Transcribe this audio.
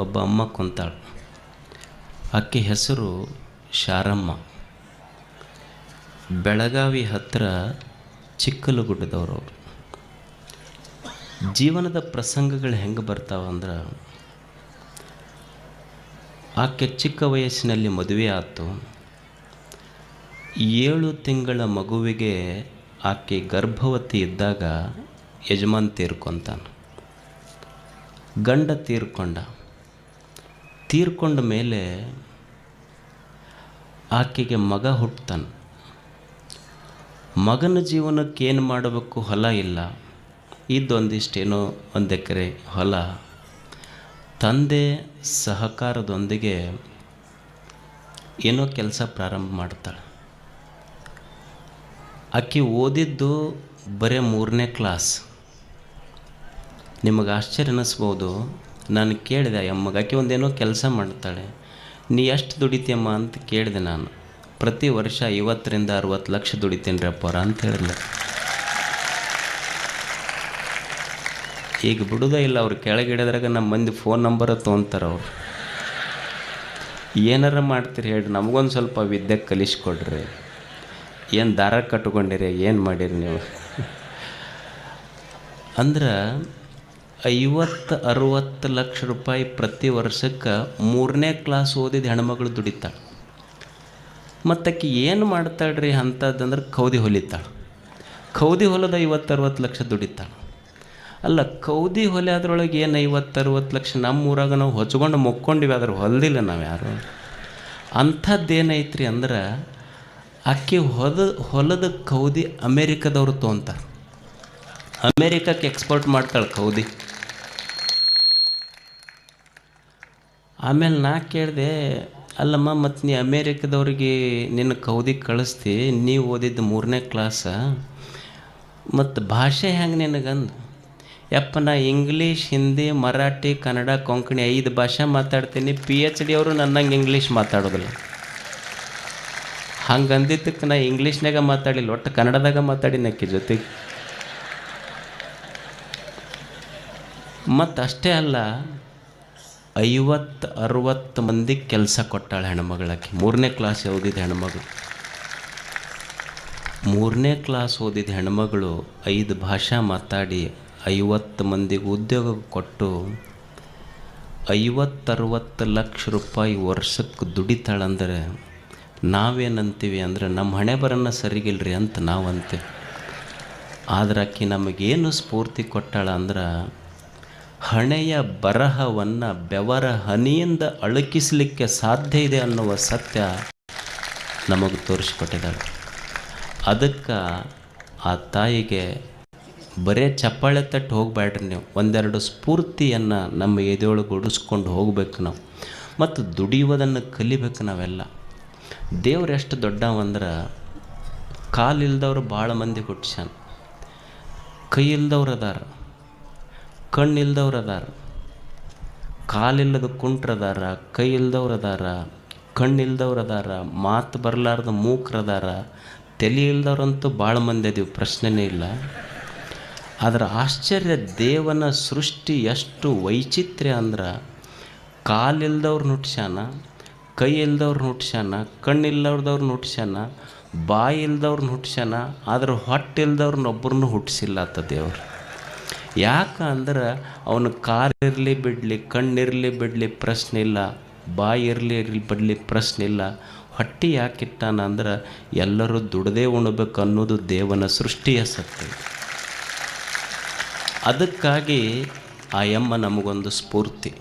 ಒಬ್ಬ ಅಮ್ಮ ಕುಂತಾಳು. ಆಕೆ ಹೆಸರು ಶಾರಮ್ಮ. ಬೆಳಗಾವಿ ಹತ್ತಿರ ಚಿಕ್ಕಲುಗುಡ್ಡದವರು ಜೀವನದ ಪ್ರಸಂಗಗಳು ಹೆಂಗೆ ಬರ್ತಾವಂದ್ರೆ ಆಕೆ ಚಿಕ್ಕ ವಯಸ್ಸಿನಲ್ಲಿ ಮದುವೆ ಆಯಿತು ಏಳು ತಿಂಗಳ ಮಗುವಿಗೆ ಆಕೆ ಗರ್ಭವತಿ ಇದ್ದಾಗ ಯಜಮಾನ್ ತೀರ್ಕೊಂತಾನೆ. ಗಂಡ ತೀರ್ಕೊಂಡ. ತೀರ್ಕೊಂಡ ಮೇಲೆ ಆಕೆಗೆ ಮಗ ಹುಟ್ತಾನೆ ಮಗನ ಜೀವನಕ್ಕೆ ಏನು ಮಾಡಬೇಕು ಹೊಲ ಇಲ್ಲ. ಇದ್ದೊಂದಿಷ್ಟೇನೋ ಒಂದು ಎಕರೆ ಹೊಲ. ತಂದೆ ಸಹಕಾರದೊಂದಿಗೆ ಏನೋ ಕೆಲಸ ಪ್ರಾರಂಭ ಮಾಡ್ತಾಳೆ. ಆಕೆ ಓದಿದ್ದು ಬರೀ ಮೂರನೇ ಕ್ಲಾಸ್. ನಿಮಗೆ ಆಶ್ಚರ್ಯ ಅನ್ನಿಸ್ಬೋದು ನಾನು ಕೇಳಿದೆ ಅಮ್ಮಗೆ ಆಕೆ ಒಂದೇನೋ ಕೆಲಸ ಮಾಡ್ತಾಳೆ. ನೀ ಎಷ್ಟು ದುಡಿತೀಯಮ್ಮ? ಅಂತ ಕೇಳಿದೆ ನಾನು. ಪ್ರತಿ ವರ್ಷ ಐವತ್ತರಿಂದ ಅರುವತ್ತು ಲಕ್ಷ ದುಡಿತೀನಿ ಅಪ್ಪರ ಅಂತ ಹೇಳಿದ್ಲು. ಈಗ ಬಿಡೋದೇ ಇಲ್ಲ, ಅವ್ರು ಕೆಳಗಿಡದ್ರಾಗ ನಮ್ಮ ಮಂದಿ ಫೋನ್ ನಂಬರ ತೊಗೊಂತಾರೆ ಅವ್ರು. ಏನಾರ ಮಾಡ್ತೀರಿ ಹೇಳಿ ನಮಗೊಂದು ಸ್ವಲ್ಪ ವಿದ್ಯೆ ಕಲಿಸ್ಕೊಡ್ರಿ. ಏನು ದಾರ ಕಟ್ಕೊಂಡಿರಿ, ಏನು ಮಾಡಿರಿ ನೀವು? ಅಂದ್ರೆ ಐವತ್ತು ಅರುವತ್ತು ಲಕ್ಷ ರೂಪಾಯಿ ಪ್ರತಿ ವರ್ಷಕ್ಕೆ ಮೂರನೇ ಕ್ಲಾಸ್ ಓದಿದ ಹೆಣ್ಮಗಳು ದುಡಿತಾಳೆ. ಮತ್ತಕ್ಕೆ ಏನು ಮಾಡ್ತಾಳೆ ರೀ ಅಂಥದ್ದಂದ್ರೆ ಕೌದಿ ಹೊಲಿತಾಳೆ. ಕೌದಿ ಹೊಲದ ಐವತ್ತು ಅರುವತ್ತು ಲಕ್ಷ ದುಡಿತಾಳೆ. ಅಲ್ಲ, ಕೌದಿ ಹೊಲೆ ಅದರೊಳಗೆ ಏನು ಐವತ್ತು ಅರುವತ್ತು ಲಕ್ಷ ನಮ್ಮ ಊರಾಗ ನಾವು ಹೊಚ್ಕೊಂಡು ಮುಕ್ಕೊಂಡಿವಿ ಅದ್ರ ಹೊಲ್ದಿಲ್ಲ ನಾವು ಯಾರು? ಅಂಥದ್ದೇನೈತ್ರಿ ಅಂದ್ರೆ, ಅಕ್ಕಿ ಹೊದ, ಹೊಲದ ಕೌದಿ ಅಮೇರಿಕದವ್ರು ತೊಗೊಂತಾರೆ ಅಮೇರಿಕಕ್ಕೆ ಎಕ್ಸ್ಪೋರ್ಟ್ ಮಾಡ್ತಾಳೆ ಕೌದಿ ಆಮೇಲೆ ನಾ ಕೇಳಿದೆ, ಅಲ್ಲಮ್ಮ ಮತ್ತು ನೀ ಅಮೇರಿಕದವ್ರಿಗೆ ನಿನ್ನ ಕೌದಿ ಕಳಿಸ್ತಿ, ನೀವು ಓದಿದ್ದು ಮೂರನೇ ಕ್ಲಾಸ ಮತ್ತು ಭಾಷೆ ಹೆಂಗೆ ನಿನಗಂದು? ಯಪ್ಪ, ನಾ ಇಂಗ್ಲೀಷ್ ಹಿಂದಿ ಮರಾಠಿ ಕನ್ನಡ ಕೊಂಕಣಿ ಐದು ಭಾಷೆ ಮಾತಾಡ್ತೀನಿ. ಪಿ ಎಚ್ ಡಿ ಅವರು ನನ್ನಂಗೆ ಇಂಗ್ಲೀಷ್ ಮಾತಾಡೋದಿಲ್ಲ. ಹಂಗೆ ಅಂದಿದ್ದಕ್ಕೆ ನಾ ಇಂಗ್ಲೀಷ್ನಾಗ ಮಾತಾಡಿಲ್ಲ, ಒಟ್ಟು ಕನ್ನಡದಾಗ ಮಾತಾಡಿ ನಕ್ಕಿ ಜೊತೆಗೆ. ಮತ್ತು ಅಷ್ಟೇ ಅಲ್ಲ, ಐವತ್ತು ಅರುವತ್ತು ಮಂದಿ ಕೆಲಸ ಕೊಟ್ಟಾಳೆ ಹೆಣ್ಮಗಳಾಕಿ ಮೂರನೇ ಕ್ಲಾಸ್ ಓದಿದ ಹೆಣ್ಮಗಳು. ಮೂರನೇ ಕ್ಲಾಸ್ ಓದಿದ ಹೆಣ್ಮಗಳು ಐದು ಭಾಷಾ ಮಾತಾಡಿ ಐವತ್ತು ಮಂದಿಗೆ ಉದ್ಯೋಗ ಕೊಟ್ಟು ಐವತ್ತರವತ್ತು ಲಕ್ಷ ರೂಪಾಯಿ ವರ್ಷಕ್ಕೆ ದುಡಿತಾಳಂದರೆ ನಾವೇನಂತೀವಿ ಅಂದ್ರೆ, ನಮ್ಮ ಹಣೆ ಬರನ್ನ ಸರಿಗಿಲ್ರಿ ಅಂತ ನಾವು ಆದ್ರಕ್ಕಿ ಆದ್ರೆ ಆಕೆ ನಮಗೇನು ಸ್ಫೂರ್ತಿ ಕೊಟ್ಟಾಳ ಅಂದ್ರೆ ಹಣೆಯ ಬರಹವನ್ನು ಬೆವರ ಹನಿಯಿಂದ ಅಳುಕಿಸಲಿಕ್ಕೆ ಸಾಧ್ಯ ಇದೆ ಅನ್ನುವ ಸತ್ಯ ನಮಗೆ ತೋರಿಸ್ಕೊಟ್ಟಿದ್ದಾಳೆ. ಅದಕ್ಕೆ ಆ ತಾಯಿಗೆ ಬರೇ ಚಪ್ಪಾಳೆ ತಟ್ಟು ಹೋಗಬೇಡ್ರಿ ನೀವು. ಒಂದೆರಡು ಸ್ಫೂರ್ತಿಯನ್ನು ನಮ್ಮ ಎದೆಯೊಳಗೆ ಉಡಿಸ್ಕೊಂಡು ಹೋಗ್ಬೇಕು ನಾವು. ಮತ್ತು ದುಡಿಯುವುದನ್ನು ಕಲಿಬೇಕು ನಾವೆಲ್ಲ. ದೇವ್ರು ಎಷ್ಟು ದೊಡ್ಡವಂದ್ರೆ ಕಾಲಿಲ್ದವ್ರು ಭಾಳ ಮಂದಿ ಹುಟ್ಸ್ಯಾನ. ಕೈ ಇಲ್ದವ್ರು ಅದಾರ. ಕಣ್ಣಿಲ್ದವ್ರು ಅದಾರ ಕಾಲಿಲ್ಲದ ಕುಂಟ್ರದಾರ ಕೈ ಇಲ್ದವ್ರು ಅದಾರ ಕಣ್ಣಿಲ್ದವ್ರು ಅದಾರ ಮಾತು ಬರಲಾರ್ದ ಮೂಕ್ರದಾರ ತಲೆ ಇಲ್ದವ್ರಂತೂ ಭಾಳ ಮಂದಿ ಅದೀವಿ, ಪ್ರಶ್ನೆನೇ ಇಲ್ಲ. ಅದರ ಆಶ್ಚರ್ಯ, ದೇವನ ಸೃಷ್ಟಿ ಎಷ್ಟು ವೈಚಿತ್ರ್ಯ ಅಂದ್ರೆ, ಕಾಲಿಲ್ದವ್ರು ನುಟ್ಸ್ಯಾನ ಕೈ ಇಲ್ದವ್ರು ನುಟ್ಸ್ಯಾನ ಕಣ್ಣಿಲ್ಲವ್ರದವ್ರನ್ನ ನುಟ್ಸ್ಯಾನ ಬಾಯಿ ಇಲ್ದವ್ರನ್ನ ಹುಟ್ಸ್ಯಾನ ಆದ್ರೆ ಹೊಟ್ಟೆ ಇಲ್ದವ್ರನ್ನೊಬ್ಬರನ್ನು ಹುಟ್ಟಿಸಿಲ್ಲ ಆತ ದೇವ್ರು. ಯಾಕೆ ಅಂದ್ರೆ ಅವನು ಕಾರಿರಲಿ ಬಿಡಲಿ ಕಣ್ಣಿರಲಿ ಬಿಡಲಿ ಪ್ರಶ್ನೆ ಇಲ್ಲ, ಬಾಯಿ ಇರಲಿ ಇರಲಿ ಬಿಡಲಿ ಪ್ರಶ್ನೆ ಇಲ್ಲ. ಹೊಟ್ಟೆ ಯಾಕಿಟ್ಟಾನ ಅಂದ್ರೆ ಎಲ್ಲರೂ ದುಡದೇ ಉಣಬೇಕು ಅನ್ನೋದು ದೇವನ ಸೃಷ್ಟಿಯ ಸತ್ಯ. ಅದಕ್ಕಾಗಿ ಆ ಯಮ್ಮ ನಮಗೊಂದು ಸ್ಫೂರ್ತಿ.